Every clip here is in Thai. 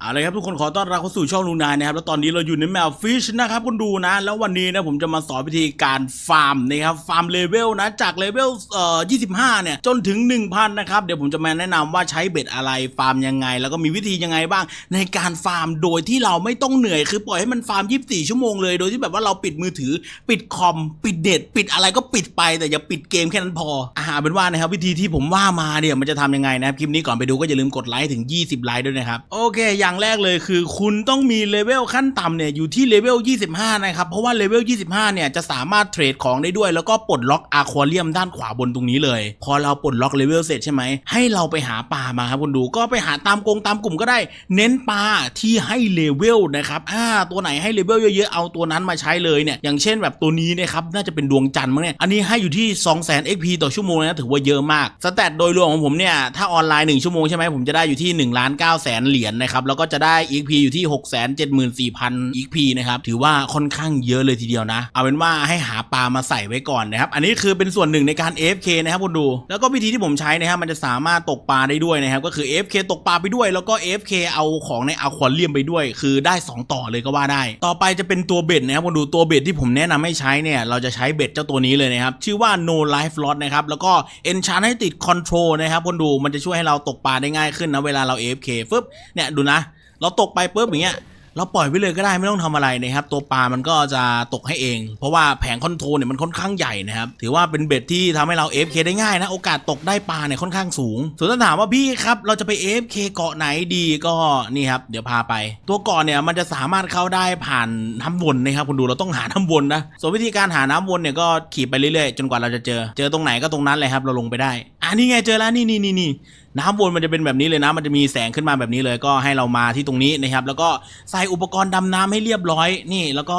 เอาเลยครับทุกคนขอต้อนรับเข้าสู่ช่องลูนายนะครับแล้วตอนนี้เราอยู่ในแมวฟิชนะครับคุณดูนะ แล้ววันนี้นะผมจะมาสอนวิธีการฟาร์มนะครับฟาร์มเลเวลนะจากเลเวลเอ่อ25 เนี่ย จนถึง 1,000 นะครับ เดี๋ยวผมจะมาแนะนำว่าใช้เบ็ดอะไรฟาร์มยังไง แล้วก็มีวิธียังไงบ้าง ในการฟาร์มโดยที่เราไม่ต้องเหนื่อย คือปล่อยให้มันฟาร์ม 24 ชั่วโมงเลยโดยที่แบบว่าเราปิดมือถือ ปิดคอมปิดเน็ตปิดอะไรก็ปิดไป แต่อย่าปิดเกมแค่นั้นพออ่าเป็นว่านะครับวิธีที่ผมว่ามาเนี่ยมันจะทำยังไงนะครับคลิปนี้ก่อนไปดูก็อย่าลืมกดไลค์ถึง 20 ไลค์ด้วยนะครับโอเคอย่างแรกเลยคือ คุณต้องมีเลเวลขั้นต่ำเนี่ยอยู่ที่เลเวล 25 นะครับ เพราะว่าเลเวล 25 เนี่ยจะสามารถเทรดของได้ด้วย แล้วก็ปลดล็อกอะควาเรียมด้านขวาบนตรงนี้เลย พอเราปลดล็อกเลเวลเสร็จใช่ไหม ให้เราไปหาปลามาครับคุณดูก็ไปหาตามกงตามกลุ่มก็ได้ เน้นปลาที่ให้เลเวลนะครับอ่าตัวไหนให้เลเวลเยอะๆเอาตัวนั้นมาใช้เลยเนี่ยอย่างเช่นแบบตัวนี้นะครับน่าจะเป็นดวงจันทร์มั้งเนี่ยอันนี้ให้อยู่ที่ 200,000 XP ต่อชั่วโมงนะถือว่าเยอะมากสแตทโดยรวมของผมเนี่ยถ้าออนไลน์1ชั่วโมงใช่ไหมผมจะได้อยู่ที่1ล้าน9แสนเหรียญนะครับแล้วก็จะได้ XP อยู่ที่ 6 7 4 0 0 0 XP นะครับ ถือว่าค่อนข้างเยอะเลยทีเดียวนะ เอาเป็นว่าให้หาปลามาใส่ไว้ก่อนนะครับ อันนี้คือเป็นส่วนหนึ่งในการ AFK นะครับคุณดู แล้วก็วิธีที่ผมใช้นะครับ มันจะสามารถตกปลาได้ด้วยนะครับ ก็คือ AFK ตกปลาไปด้วย แล้วก็ AFK เอาของในอควาเรียมไปด้วย คือได้ 2 ต่อเลยก็ว่าได้ ต่อไปจะเป็นตัวเบ็ดนะครับคุณดู ตัวเบ็ดที่ผมแนะนำให้ใช้เนี่ย เราจะใช้เบ็ดเจ้าตัวนี้เลยนะครับ ชื่อว่า no life loss นะครับ แล้วก็ enchant ให้ติด control นะครับคุณดู มันจะช่วยให้เราตกปลาได้ง่ายขึ้นนะ เวลาเรา AFK ฟึบเนี่ยดูนะ เราตกไปปุ๊บอย่างเงี้ยเราปล่อยไปเลยก็ได้ไม่ต้องทำอะไรนะครับ ตัวปลามันก็จะตกให้เอง เพราะว่าแผงคอนโทรลเนี่ยมันค่อนข้างใหญ่นะครับ ถือว่าเป็นเบ็ดที่ทำให้เรา AFK ได้ง่ายนะ โอกาสตกได้ปลาเนี่ยค่อนข้างสูง ส่วนถ้าถามว่าพี่ครับ เราจะไป AFK เกาะไหนดีก็นี่ครับ เดี๋ยวพาไป ตัวเกาะเนี่ยมันจะสามารถเข้าได้ผ่านน้ำวนนะครับคุณดูเราต้องหาน้ำวนนะส่วนวิธีการหาน้ำวนเนี่ยก็ขี่ไปเรื่อยๆ จนกว่าเราจะเจอ เจอตรงไหนก็ตรงนั้นเลยครับเราลงไปได้ อ่านี่ไงเจอแล้วนี่นี่นี่นี่น้ำวนมันจะเป็นแบบนี้เลยนะ มันจะมีแสงขึ้นมาแบบนี้เลยก็ให้เรามาที่ตรงนี้นะครับ แล้วก็ใส่อุปกรณ์ดำน้ำให้เรียบร้อยนี่ แล้วก็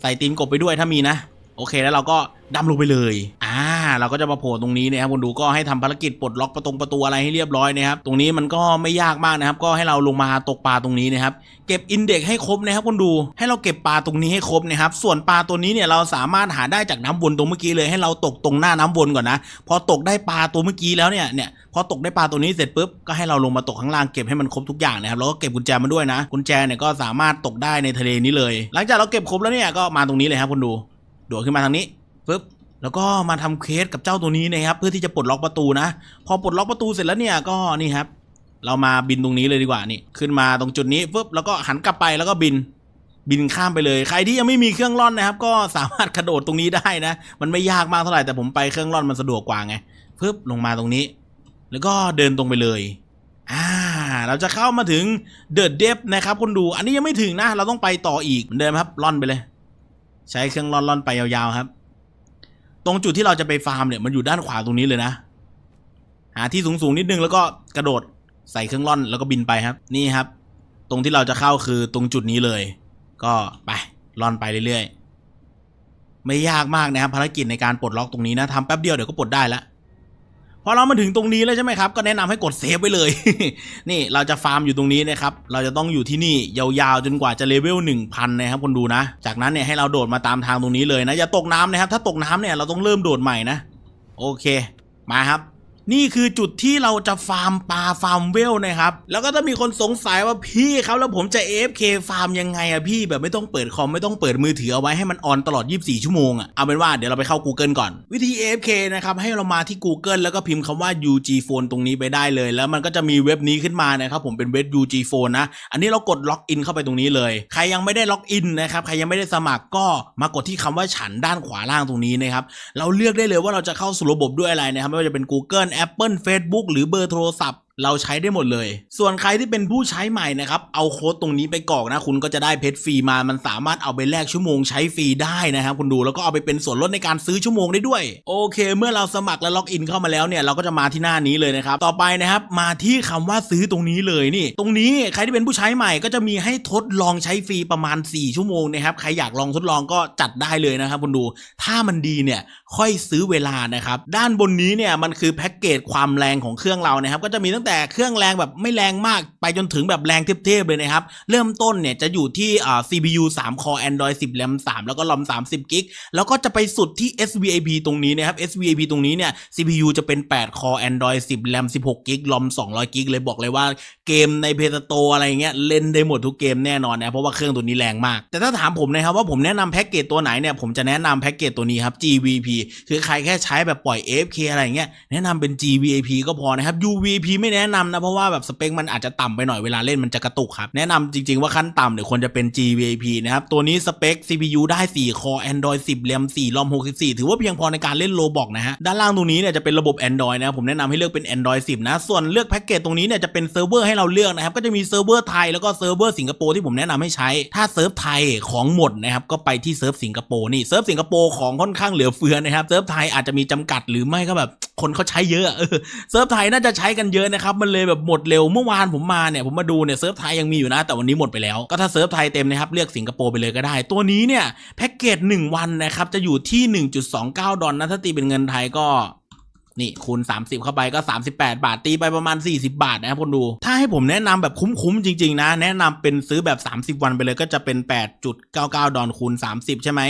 ใส่ตีนกบไปด้วยถ้ามีนะ โอเคแล้วเราก็ดำลงไปเลย อ่า เราก็จะมาโผล่ตรงนี้นะครับคุณดูก็ให้ทำภารกิจปลดล็อกประตงประตูอะไรให้เรียบร้อยนะครับ ตรงนี้มันก็ไม่ยากมากนะครับ ก็ให้เราลงมาตกปลาตรงนี้นะครับ เก็บอินเด็กให้ครบนะครับคุณดู ให้เราเก็บปลาตรงนี้ให้ครบนะครับ ส่วนปลาตัวนี้เนี่ยเราสามารถหาได้จากน้ำวนตรงเมื่อกี้เลย ให้เราตกตรงหน้าน้ำวนก่อนนะ พอตกได้ปลาตัวเมื่อกี้แล้วเนี่ย เนี่ย พอตกได้ปลาตัวนี้เสร็จปุ๊บ ก็ให้เราลงมาตกข้างล่างเก็บให้มันครบทุกอย่างนะครับ แล้วก็เก็บกุญแจมาด้วยนะ กุญแจเนี่ยก็สามารถตกได้ในทะเลนี้เลย หลังจากเราเก็บครบแล้วเนี่ยก็มาตรงนี้เลยครับคุณดู โดดขึ้นมาทางนี้ปุ๊บแล้วก็มาทำเควสกับเจ้าตัวนี้นะครับเพื่อที่จะปลดล็อกประตูนะ พอปลดล็อกประตูเสร็จแล้วเนี่ยก็นี่ครับ เรามาบินตรงนี้เลยดีกว่านี่ขึ้นมาตรงจุดนี้ปุ๊บแล้วก็หันกลับไปแล้วก็บินบินข้ามไปเลย ใครที่ยังไม่มีเครื่องร่อนนะครับ ก็สามารถกระโดดตรงนี้ได้นะ มันไม่ยากมากเท่าไหร่แต่ผมไปเครื่องร่อนมันสะดวกกว่าไงปุ๊บลงมาตรงนี้ แล้วก็เดินตรงไปเลยอ่าเราจะเข้ามาถึงเดอะเดฟนะครับคุณดู อันนี้ยังไม่ถึงนะ เราต้องไปต่ออีกเหมือนเดิมครับร่อนไปเลย ใช้เครื่องร่อนร่อนไปยาวๆครับ ตรงจุดที่เราจะไปฟาร์มเนี่ยมันอยู่ด้านขวาตรงนี้เลยนะ หาที่สูงๆนิดนึงแล้วก็กระโดดใส่เครื่องร่อนแล้วก็บินไปครับ นี่ครับ ตรงที่เราจะเข้าคือตรงจุดนี้เลย ก็ไปร่อนไปเรื่อยๆ ไม่ยากมากนะครับภารกิจในการปลดล็อกตรงนี้นะทำแป๊บเดียวเดี๋ยวก็ปลดได้แล้ว พอเรามาถึงตรงนี้แล้วใช่ไหมครับ ก็แนะนำให้กดเซฟไว้เลย นี่เราจะฟาร์มอยู่ตรงนี้นะครับ เราจะต้องอยู่ที่นี่ยาวๆจนกว่าจะเลเวล1,000นะครับคนดูนะ จากนั้นเนี่ยให้เราโดดมาตามทางตรงนี้เลยนะอย่าตกน้ำนะครับ ถ้าตกน้ำเนี่ยเราต้องเริ่มโดดใหม่นะ โอเค มาครับ นี่คือจุดที่เราจะฟาร์มปลาฟาร์มเวลนะครับ แล้วก็ถ้ามีคนสงสัยว่าพี่ครับแล้วผมจะ AFK ฟาร์มยังไงอะพี่แบบไม่ต้องเปิดคอมไม่ต้องเปิดมือถือเอาไว้ให้มันออนตลอด 24 ชั่วโมงอะเอาเป็นว่าเดี๋ยวเราไปเข้า Google ก่อน วิธี AFK นะครับให้เรามาที่ Google แล้วก็พิมพ์คำว่า UG Phone ตรงนี้ไปได้เลย แล้วมันก็จะมีเว็บนี้ขึ้นมานะครับผมเป็นเว็บ UG Phone นะ อันนี้เรากดล็อกอินเข้าไปตรงนี้เลย ใครยังไม่ได้ล็อกอินนะครับใครยังไม่ได้สมัครก็มากดที่คำว่าฉันด้านขวาล่างตรงนี้นะครับเราเลือกได้เลยว่าเราจะเข้าสู่ระบบด้วยอะไรนะครับไม่ว่าจะเป็น Google Apple Facebook หรือเบอร์โทรศัพท์เราใช้ได้หมดเลย ส่วนใครที่เป็นผู้ใช้ใหม่นะครับ เอาโค้ดตรงนี้ไปกรอกนะ คุณก็จะได้เพชรฟรีมา มันสามารถเอาไปแลกชั่วโมงใช้ฟรีได้นะครับ คุณดูแล้วก็เอาไปเป็นส่วนลดในการซื้อชั่วโมงได้ด้วย โอเค เมื่อเราสมัครและล็อกอินเข้ามาแล้วเนี่ย เราก็จะมาที่หน้านี้เลยนะครับ ต่อไปนะครับ มาที่คำว่าซื้อตรงนี้เลยนี่ ตรงนี้ใครที่เป็นผู้ใช้ใหม่ก็จะมีให้ทดลองใช้ฟรีประมาณ 4 ชั่วโมงนะครับ ใครอยากลองทดลองก็จัดได้เลยนะครับ คุณดู ถ้ามันดีเนี่ยค่อยซื้อเวลานะครับด้านบนนี้เนี่ยมันคือแพ็กเกจความแรงของเครื่องเรานะครับก็จะมีตั้งแต่เครื่องแรงแบบไม่แรงมากไปจนถึงแบบแรงเทพๆเลยนะครับเริ่มต้นเนี่ยจะอยู่ที่อ่า CPU 3 Core Android 10 RAM 3 แล้วก็ ROM 30 g b แล้วก็จะไปสุดที่ SVAP ตรงนี้นะครับ SVAP ตรงนี้เนี่ย CPU จะเป็น 8 Core Android 10 RAM 16 g b ROM 200 g b เลยบอกเลยว่าเกมใน p พ s t o r e อะไรเงี้ยเล่นได้หมดทุกเกมแน่นอนนะเพราะว่าเครื่องตัวนี้แรงมาก แต่ถ้าถามผมนะครับว่าผมแนะนำแพ็กเกจตัวไหนเนี่ยผมจะแนะนำแพ็กเกจตัวนี้ครับ GVP คือใครแค่ใช้แบบปล่อย AFK อะไรเงี้ยแนะนำเป็น G V A P ก็พอนะครับ UVP ไม่แนะนำนะเพราะว่าแบบสเปคมันอาจจะต่ำไปหน่อยเวลาเล่นมันจะกระตุกครับ แนะนำจริง ๆว่าขั้นต่ำเนี่ยควรจะเป็น G V A P นะครับ ตัวนี้สเปค CPU ได้4 Core Android 10 RAM 4 ROM 64 ถือว่าเพียงพอในการเล่นโลบอกนะฮะ ด้านล่างตรงนี้เนี่ยจะเป็นระบบ Android นะครับผมแนะนำให้เลือกเป็น Android 10 นะ ส่วนเลือกแพ็กเกจตรงนี้เนี่ยจะเป็นเซิร์ฟเวอร์ให้เราเลือกนะครับก็จะมีเซิร์ฟเวอร์ไทยแล้วก็เซิร์ฟเวอร์สิงคโปร์ที่ผมแนะนำให้ใช้ถ้าเซิร์ฟไทยของหมดนะครับก็ไปที่เซิร์ฟสิงคโปร์นี่เซิร์ฟสิงคโปร์ของค่อนข้างเหลือเฟือนะครับเซิร์ฟไทยอาจจะมีจำกัดหรือไม่ก็แบบคนเขาใช้เยอะเออเซิร์ฟไทยน่าจะใช้กันเยอะนะครับมันเลยแบบหมดเร็วเมื่อวานผมมาเนี่ยผมมาดูเนี่ยเซิร์ฟไทยยังมีอยู่นะแต่วันนี้หมดไปแล้วก็ถ้าเซิร์ฟไทยเต็มนะครับเลือกสิงคโปร์ไปเลยก็ได้ ตัวนี้เนี่ยแพ็กเกจ1วันนะครับจะอยู่ที่ 1.29 ดอลลาร์นะถ้าตีเป็นเงินไทยก็ นี่คูณ 30 เข้าไปก็ 38 บาทตีไปประมาณ 40 บาทนะครับคนดู ถ้าให้ผมแนะนำแบบคุ้มๆจริงๆนะ แนะนำเป็นซื้อแบบ 30 วันไปเลยก็จะเป็น 8.99 ดอลคูณ 30 ใช่ไหม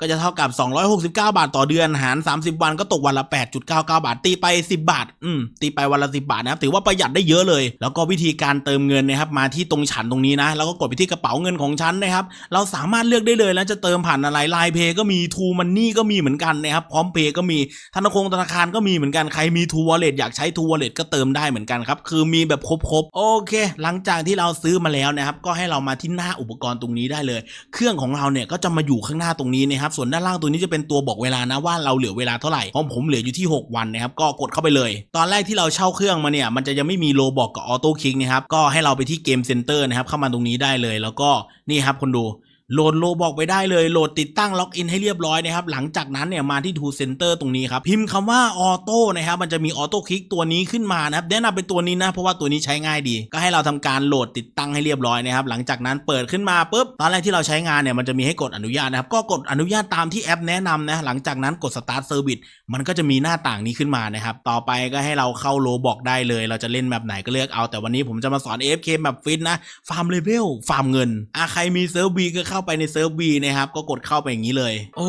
ก็จะเท่ากับ 269 บาทต่อเดือนหาร 30 วันก็ตกวันละ 8.99 บาท ตีไป 10 บาท อืมตีไปวันละ 10 บาทนะครับถือว่าประหยัดได้เยอะเลย แล้วก็วิธีการเติมเงินนะครับมาที่ตรงฉันตรงนี้นะ แล้วก็กดไปที่กระเป๋าเงินของฉันนะครับเราสามารถเลือกได้เลยแล้วจะเติมผ่านอะไรไลน์เพย์ก็มีทูมันนี่ก็มีเหมือนกันนะครับพร้อมเพย์ก็มีธนาคารก็มีเหมือนกันใครมีทูวอลเล็ตอยากใช้ทูวอลเล็ตก็เติมได้เหมือนกันครับ คือมีแบบครบๆ โอเค หลังจากที่เราซื้อมาแล้วนะครับ ก็ให้เรามาที่หน้าอุปกรณ์ตรงนี้ได้เลย เครื่องของเราเนี่ยก็จะมาอยู่ข้างหน้าตรงนี้นะครับ ส่วนด้านล่างตัวนี้จะเป็นตัวบอกเวลานะว่าเราเหลือเวลาเท่าไหร่ของผมเหลืออยู่ที่ 6 วันนะครับ ก็กดเข้าไปเลย ตอนแรกที่เราเช่าเครื่องมาเนี่ย มันจะยังไม่มีโลบอกกับออโต้คลิกนะครับ ก็ให้เราไปที่เกมเซ็นเตอร์นะครับ เข้ามาตรงนี้ได้เลย แล้วก็นี่ครับคนดู โหลดโลบอกไปได้เลยโหลดติดตั้งล็อกอินให้เรียบร้อยนะครับหลังจากนั้นเนี่ยมาที่ To Center ตรงนี้ครับพิมพ์คำว่าออโต้นะครับมันจะมีออโต้คลิกตัวนี้ขึ้นมานะครับแนะนำเป็นตัวนี้นะเพราะว่าตัวนี้ใช้ง่ายดี ก็ให้เราทำการโหลดติดตั้งให้เรียบร้อยนะครับหลังจากนั้นเปิดขึ้นมาปุ๊บตอนแรกที่เราใช้งานเนี่ยมันจะมีให้กดอนุญาตนะครับก็กดอนุญาตตามที่แอปแนะนำนะหลังจากนั้นกด Start Service มันก็จะมีหน้าต่างนี้ขึ้นมานะครับต่อไปก็ให้เราเข้าโลบอกได้เลย เราจะเล่นแบบไหนก็เลือกเอาแต่วันนี้ผมจะมาสอน AFK แบบฟิตนะฟาร์มเลเวลฟาร์มเงินอะใครมีเซิร์ฟบีก็เข้าไปในเซิร์ฟบีนะครับก็กดเข้าไปอย่างนี้เลย โอ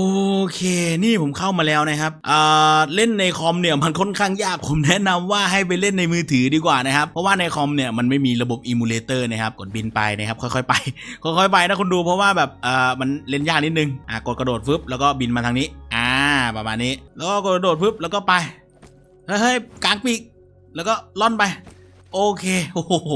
เค นี่ผมเข้ามาแล้วนะครับอ่าเล่นในคอมเนี่ยมันค่อนข้างยากผมแนะนำว่าให้ไปเล่นในมือถือดีกว่านะครับเพราะว่าในคอมเนี่ยมันไม่มีระบบอิมูเลเตอร์นะครับกดบินไปนะครับค่อยๆไปค่อยๆไปนะคุณดูเพราะว่าแบบอ่ามันเล่นยากนิดนึงอะกดกระโดดฟึบแล้วก็บินมาทางนี้อ่าประมาณนี้ แล้วก็กระโดดฟึบแล้วก็ไปเฮ้ยๆกลางปีกแล้วก็ล่อนไป โอเคโอ้โห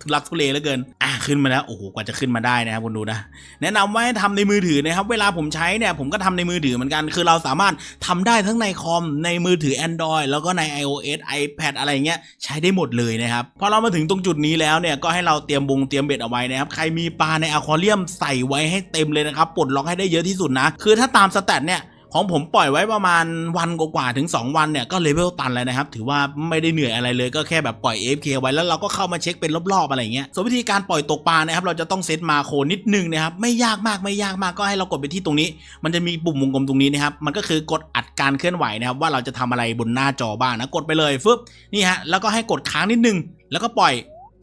ทุลักทุเลเหลือเกิน อะขึ้นมาแล้วโอ้โหกว่าจะขึ้นมาได้นะครับคุณดูนะ แนะนำว่าให้ทำในมือถือนะครับ เวลาผมใช้เนี่ยผมก็ทำในมือถือเหมือนกันคือเราสามารถทำได้ทั้งในคอมในมือถือ Android แล้วก็ใน iOS iPad อะไรเงี้ยใช้ได้หมดเลยนะครับพอเรามาถึงตรงจุดนี้แล้วเนี่ยก็ให้เราเตรียมบงเตรียมเบ็ดเอาไว้นะครับใครมีปลาในอควาเรียมใส่ไว้ให้เต็มเลยนะครับปลดล็อกให้ได้เยอะที่สุดนะ คือถ้าตามสแตทเนี่ย ของผมปล่อยไว้ประมาณวันกว่าๆถึง 2 วันเนี่ยก็เลเวลตันแล้วนะครับ ถือว่าไม่ได้เหนื่อยอะไรเลยก็แค่แบบปล่อย AFK ไว้แล้วเราก็เข้ามาเช็คเป็นรอบๆอะไรเงี้ยส่วนวิธีการปล่อยตกปลานะครับเราจะต้องเซตมาโคนิดนึงนะครับไม่ยากมากไม่ยากมากก็ให้เรากดไปที่ตรงนี้ มันจะมีปุ่มวงกลมตรงนี้นะครับมันก็คือกดอัดการเคลื่อนไหวนะครับว่าเราจะทำอะไรบนหน้าจอบ้างนะกดไปเลยฟึบนี่ฮะแล้วก็ให้กดค้างนิดนึง แล้วก็ปล่อย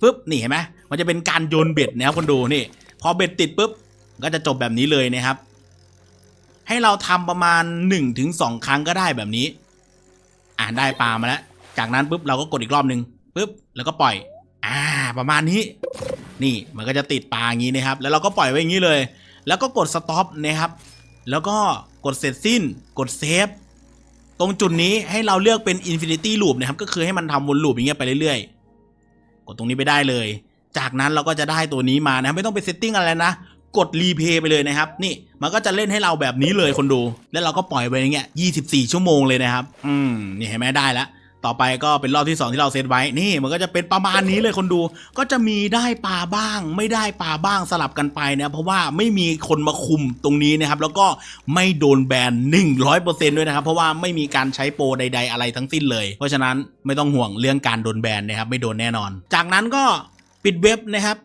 ฟึบนี่เห็นไหมมันจะเป็นการโยนเบ็ดนะครับคนดูนี่พอเบ็ดติดปุ๊บก็จะจบแบบนี้เลยนะครับ ให้เราทำประมาณ 1-2 ครั้งก็ได้แบบนี้ อ่านได้ปลามาแล้ว จากนั้นปุ๊บเราก็กดอีกรอบหนึ่งปุ๊บแล้วก็ปล่อย อ่า ประมาณนี้ นี่มันก็จะติดปลาอย่างนี้นะครับ แล้วเราก็ปล่อยไว้อย่างนี้เลย แล้วก็กดสต็อปนะครับ แล้วก็กดเสร็จสิ้น กดเซฟตรงจุดนี้ให้เราเลือกเป็น Infinity Loop นะครับ ก็คือให้มันทำวนลูปอย่างเงี้ยไปเรื่อยๆ กดตรงนี้ไปได้เลย จากนั้นเราก็จะได้ตัวนี้มานะ ไม่ต้องไปเซตติ้งอะไรนะ กดรีเพย์ไปเลยนะครับ นี่มันก็จะเล่นให้เราแบบนี้เลยคนดู แล้วเราก็ปล่อยไปอย่างเงี้ย24 ชั่วโมงเลยนะครับ อืมนี่เห็นไหมได้แล้วต่อไปก็เป็นรอบที่ 2 ที่เราเซตไว้นี่มันก็จะเป็นประมาณนี้เลยคนดู ก็จะมีได้ปลาบ้าง ไม่ได้ปลาบ้างสลับกันไปนะเพราะว่าไม่มีคนมาคุมตรงนี้นะครับ แล้วก็ไม่โดนแบน 100%ด้วยนะครับ เพราะว่าไม่มีการใช้โปรใด ๆ อะไรทั้งสิ้นเลย เพราะฉะนั้นไม่ต้องห่วงเรื่องการโดนแบนนะครับไม่โดนแน่นอน จากนั้นก็ปิดเว็บนะครับ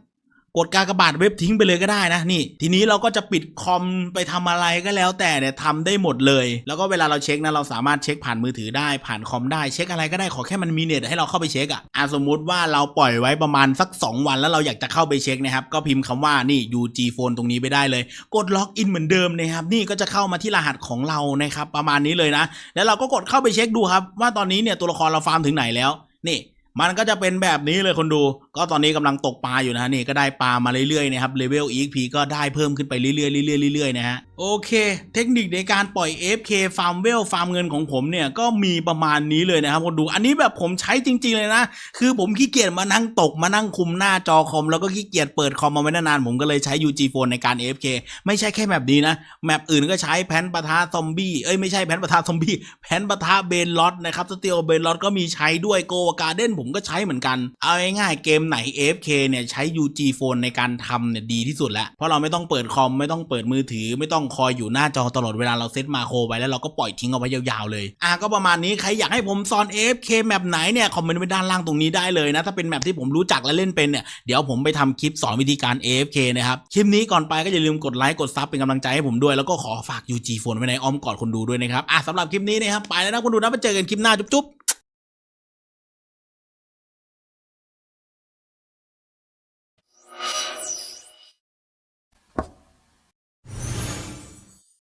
กดกากบาทเว็บทิ้งไปเลยก็ได้นะนี่ ทีนี้เราก็จะปิดคอมไปทำอะไรก็แล้วแต่เนี่ยทำได้หมดเลย แล้วก็เวลาเราเช็คนะเราสามารถเช็คผ่านมือถือได้ผ่านคอมได้เช็คอะไรก็ได้ขอแค่มันมีเน็ตให้เราเข้าไปเช็คอะอะสมมุติว่าเราปล่อยไว้ประมาณสัก 2 วันแล้วเราอยากจะเข้าไปเช็คนะครับก็พิมพ์คำว่านี่ UG Phone ตรงนี้ไปได้เลย กดล็อกอินเหมือนเดิมนะครับนี่ก็จะเข้ามาที่รหัสของเรานะครับประมาณนี้เลยนะ แล้วเราก็กดเข้าไปเช็คดูครับว่าตอนนี้เนี่ยตัวละครเราฟาร์มถึงไหนแล้วนี่ มันก็จะเป็นแบบนี้เลยคนดู ก็ตอนนี้กำลังตกปลาอยู่นะฮะนี่ก็ได้ปลามาเรื่อยๆนะครับเลเวล EXP ก็ได้เพิ่มขึ้นไปเรื่อยๆเรื่อยๆเรื่อยๆนะฮะ โอเค เทคนิคในการปล่อย FK ฟาร์มเวลฟาร์มเงินของผมเนี่ย ก็มีประมาณนี้เลยนะครับคนดู อันนี้แบบผมใช้จริง ๆ เลยนะ คือผมขี้เกียจมานั่งตกมานั่งคุมหน้าจอคอม แล้วก็ขี้เกียจเปิดคอมมาไว้นานๆ ผมก็เลยใช้ UG Phone ในการ FK ไม่ใช่แค่แบบนี้นะ แมปอื่นก็ใช้แพนปะทะซอมบี้เอ้ยไม่ใช่แพนปะทะซอมบี้แพนปะทะเบนลอตนะครับสเตียลเบนลอตก็มีใช้ด้วยโกการ์เด้นผมก็ใช้เหมือนกันเอาง่ายๆเกมไหน FK เนี่ยใช้ UG Phone ในการทำเนี่ยดีที่สุดแล้วเพราะเราไม่ต้องเปิดคอมไม่ต้องเปิดมือถือไม่ต้องคอยอยู่หน้าจอตลอดเวลาเราเซตมาโครไว้แล้วเราก็ปล่อยทิ้งเอาไว้ยาวๆเลย อะก็ประมาณนี้ใครอยากให้ผมสอน AFK แมปไหนเนี่ยคอมเมนต์ไว้ด้านล่างตรงนี้ได้เลยนะถ้าเป็นแมปที่ผมรู้จักและเล่นเป็นเนี่ยเดี๋ยวผมไปทำคลิปสอนวิธีการ AFK นะครับคลิปนี้ก่อนไปก็อย่าลืมกดไลค์กดซับเป็นกำลังใจให้ผมด้วยแล้วก็ขอฝาก UG Phone ไว้ในอ้อมกอดคนดูด้วยนะครับอะสำหรับคลิปนี้นะครับไปแล้วนะคนดูนะมาเจอกันคลิปหน้าจุ๊บ